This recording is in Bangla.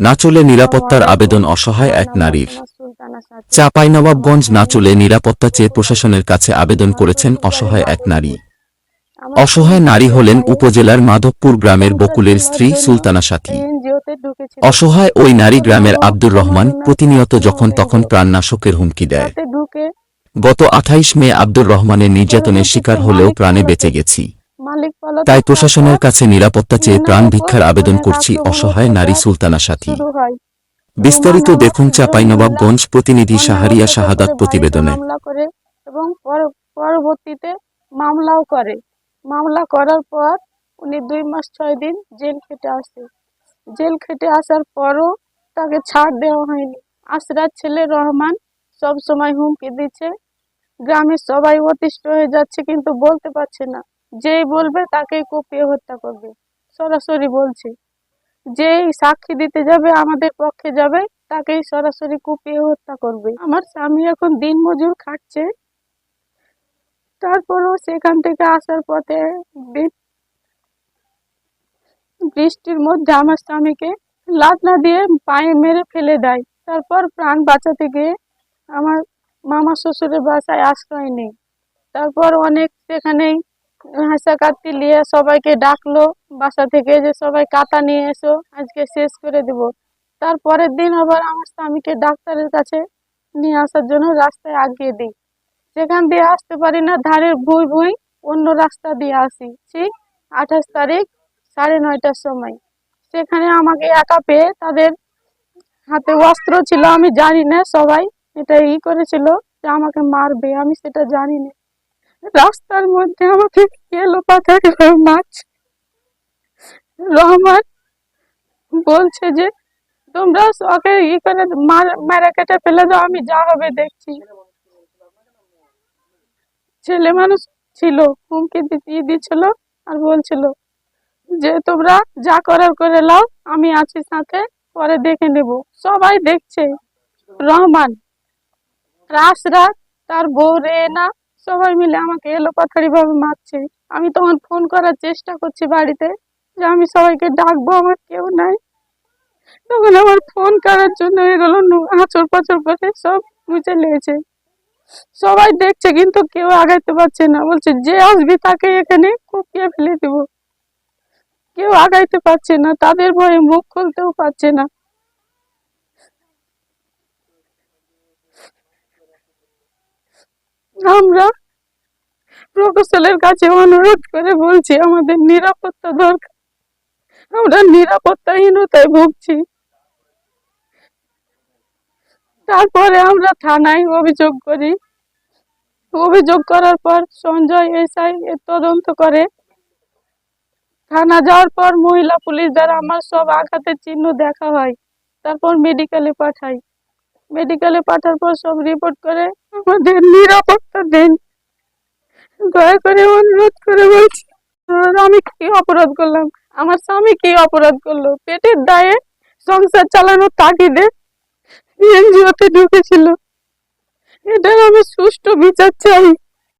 নাচলে নিরাপত্তার আবেদন অসহায় এক নারীর। চাঁপাইনবাবগঞ্জ নাচলে নিরাপত্তা চেয়ে প্রশাসনের কাছে আবেদন করেছেন অসহায় এক নারী। অসহায় নারী হলেন উপজেলার মাধবপুর গ্রামের বকুলের স্ত্রী সুলতানা সাথী। অসহায় ওই নারী গ্রামের আব্দুর রহমান প্রতিনিয়ত যখন তখন প্রাণনাশকের হুমকি দেয়। গত আঠাইশ মে আব্দুর রহমানের নির্যাতনের শিকার হলেও প্রাণে বেঁচে গেছি। তাই প্রশাসনের কাছে নিরাপত্তা চেয়ে প্রাণ ভিক্ষার আবেদন করছি অসহায় নারী সুলতানা সাথী। বিস্তারিত দেখুন চাঁপাইনবাবগঞ্জ প্রতিনিধি সাহারিয়া শাহাদাত প্রতিবেদনে। করে এবং পর- পরবর্তীতে মামলাও করে। মামলা করার পর উনি দুই মাস ছয় দিন জেল খেটে আসে। জেল খেটে আসার পরও তাকে ছাড় দেওয়া হয়নি। আশরার ছেলে রহমান সব সময় হুমকি দিচ্ছে। গ্রামের সবাই অতিষ্ঠ হয়ে যাচ্ছে কিন্তু বলতে পারছে না। যেই বলবে তাকেই কুপিয়ে হত্যা করবে। সরাসরি বলছে, যেই সাক্ষী দিতে যাবে, আমাদের পক্ষে যাবে, তাকেই সরাসরি কুপিয়ে হত্যা করবে। আমার স্বামী এখন দিন মজুর খাটছে। তারপরও সেখান থেকে আসার পথে বৃষ্টির মধ্যে আমার স্বামীকে লাতনা দিয়ে পায়ে মেরে ফেলে দেয়। তারপর প্রাণ বাঁচাতে গিয়ে আমার মামা শ্বশুরের বাসায় আশ্রয় নেই। তারপর অনেক সেখানেই হাসা কাটতি নিয়ে সবাইকে ডাকলো। বাসা থেকে যে সবাই কাতা নিয়ে এসো, আজকে শেষ করে দেব। তারপরের দিন আবার আমার স্বামীকে ডাক্তারের কাছে নিয়ে আসার জন্য রাস্তায় আগিয়ে দিই। সেখান দিয়ে আসতে পারি না, ধারের ভুই ভুই অন্য রাস্তা দিয়ে আসি। ঠিক আঠাশ তারিখ সাড়ে নয়টার সময়। সেখানে আমাকে একা পেয়ে তাদের হাতে অস্ত্র ছিল, আমি জানি না, সবাই এটা ই করেছিল যে আমাকে মারবে, আমি সেটা জানি না। রাস্তার মধ্যে আমাকে এলো পাথর মাছ। রহমান বলছে যে, তোমরা ওকে করে মার- কেটে ফেলে দাও, আমি যা হবে দেখছি। ছেলে মানুষ ছিল, হুমকি দিয়ে দিচ্ছিল আর বলছিল যে, তোমরা যা করার করে লাও আমি আছি সাথে, পরে দেখে নেব। সবাই দেখছে। রহমান রাস রাত, তার বউ রে রেনা সবাই মিলে আমাকে এলো পাথারি ভাবে মারছে। আমি তখন ফোন করার চেষ্টা করছি বাড়িতে যে আমি সবাইকে ডাকবো, আমার কেউ নাই। তখন আমার ফোন করার জন্য এগুলো আঁচড় পাচড় করে সব মুছে লেগেছে সবাই দেখছে কিন্তু কেউ আগাইতে পারছে না। বলছে, যে আসবি তাকে এখানে কুপিয়ে ফেলে দেব। কেউ আগাইতে পারছে না, তাদের ভয়ে মুখ খুলতেও পারছে না। আমরা প্রকৌশলের কাছে অনুরোধ করে বলছি, আমাদের নিরাপত্তা দরকার। আমরা নিরাপত্তাহীনতায় ভুগছি। তারপরে আমরা থানায় অভিযোগ করি। অভিযোগ করার পর সঞ্জয় এসআই তদন্ত করে। থানা যাওয়ার পর মহিলা পুলিশ দ্বারা আমার সব আঘাতের চিহ্ন দেখা হয়। তারপর মেডিকেলে পাঠাই। মেডিকেলে পাঠার পর সব রিপোর্ট করে আমাদের নিরাপত্তা দিন। দয়া করে অনুরোধ করে বলছি আমি কি অপরাধ করলাম? আমার স্বামী কি অপরাধ করল? পেটের দায়ে সংসার চালানোর তাগিদে এনজিওতে ঢুকেছিল। এটার আমি সুষ্ঠু বিচার চাই।